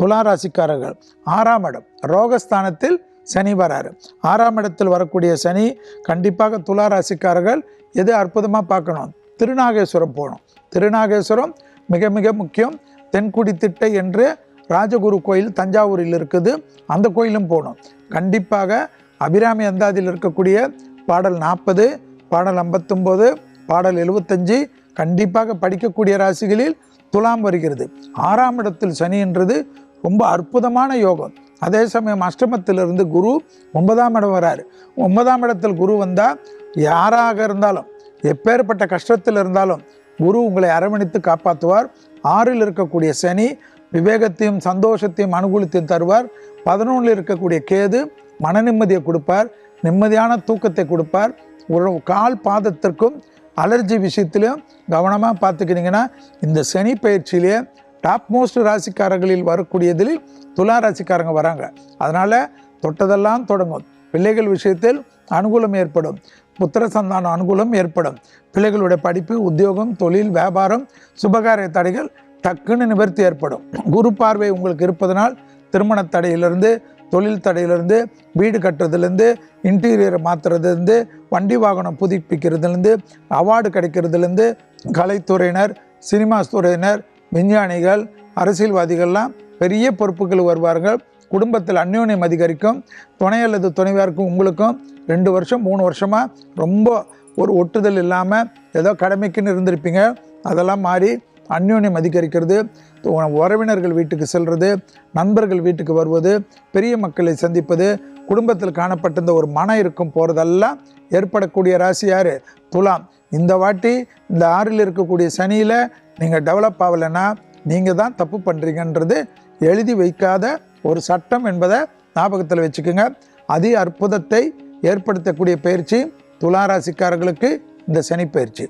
துலா ராசிக்காரர்கள் ஆறாம் இடம் ரோகஸ்தானத்தில் சனி வராரு. ஆறாம் இடத்தில் வரக்கூடிய சனி கண்டிப்பாக துலா ராசிக்காரர்கள் எது அற்புதமாக பார்க்கணும்? திருநாகேஸ்வரம் போகணும். திருநாகேஸ்வரம் மிக மிக முக்கியம். தென்குடி திட்டை என்று ராஜகுரு கோயில் தஞ்சாவூரில் இருக்குது. அந்த கோயிலும் போகணும். கண்டிப்பாக அபிராமி அந்தாதியில் இருக்கக்கூடிய பாடல் நாற்பது பாடல் ஐம்பத்தொம்போது பாடல் எழுபத்தஞ்சு கண்டிப்பாக படிக்கக்கூடிய ராசிகளில் துலாம் வருகிறது. ஆறாம் இடத்தில் சனின்றது ரொம்ப அற்புதமான யோகம். அதே சமயம் அஷ்டமத்திலிருந்து குரு ஒன்பதாம் இடம் வராரு. ஒன்பதாம் இடத்தில் குரு வந்தால் யாராக இருந்தாலும் எப்பேற்பட்ட கஷ்டத்தில் இருந்தாலும் குரு உங்களை அரவணைத்து காப்பாற்றுவார். ஆறில் இருக்கக்கூடிய சனி விவேகத்தையும் சந்தோஷத்தையும் அனுகூலத்தையும் தருவார். பதினொன்றில் இருக்கக்கூடிய கேது மன நிம்மதியை கொடுப்பார் நிம்மதியான தூக்கத்தை கொடுப்பார். ஒரு கால் பாதத்திற்கும் அலர்ஜி விஷயத்திலையும் கவனமாக பார்த்துக்கிட்டிங்கன்னா இந்த சனி பயிற்சியிலே டாப் மோஸ்ட் ராசிக்காரர்களில் வரக்கூடியதில் துலா ராசிக்காரங்க வராங்க. அதனால் தொட்டதெல்லாம் தொடங்கும். பிள்ளைகள் விஷயத்தில் அனுகூலம் ஏற்படும். புத்திர சந்தான அனுகூலம் ஏற்படும். பிள்ளைகளுடைய படிப்பு உத்தியோகம் தொழில் வியாபாரம் சுபகாரிய தடைகள் டக்குன்னு நிவர்த்தி ஏற்படும். குரு பார்வை உங்களுக்கு இருப்பதனால் திருமண தடையிலிருந்து தொழில் தடையிலேருந்து வீடு கட்டுறதுலேருந்து இன்டீரியரை மாற்றுறதுலேருந்து வண்டி வாகனம் புதுப்பிக்கிறதுலேருந்து அவார்டு கிடைக்கிறதுலேருந்து கலைத்துறையினர் சினிமாஸ் துறையினர் விஞ்ஞானிகள் அரசியல்வாதிகள்லாம் பெரிய பொறுப்புகள் வருவார்கள். குடும்பத்தில் அந்யோன்யம் அதிகரிக்கும். துணை அல்லது துணைவியாருக்கும் உங்களுக்கும் ரெண்டு வருஷம் மூணு வருஷமாக ரொம்ப ஒரு ஒட்டுதல் இல்லாமல் ஏதோ கடமைக்குன்னு இருந்திருப்பீங்க. அதெல்லாம் மாறி அந்யோன்யம் அதிகரிக்கிறது. உறவினர்கள் வீட்டுக்கு செல்வது நண்பர்கள் வீட்டுக்கு வருவது பெரிய மக்களை சந்திப்பது குடும்பத்தில் காணப்பட்டிருந்த ஒரு மன இருக்கும் போகிறதெல்லாம் ஏற்படக்கூடிய ராசி யார்? துலாம். இந்த வாட்டி இந்த ஆறில் இருக்கக்கூடிய சனியில் நீங்கள் டெவலப் ஆகலைன்னா நீங்கள் தான் தப்பு பண்ணுறீங்கன்றது எழுதி வைக்காத ஒரு சட்டம் என்பதை ஞாபகத்தில் வச்சுக்கோங்க. அதி அற்புதத்தை ஏற்படுத்தக்கூடிய பயிற்சி துலா ராசிக்காரர்களுக்கு இந்த சனி பயிற்சி.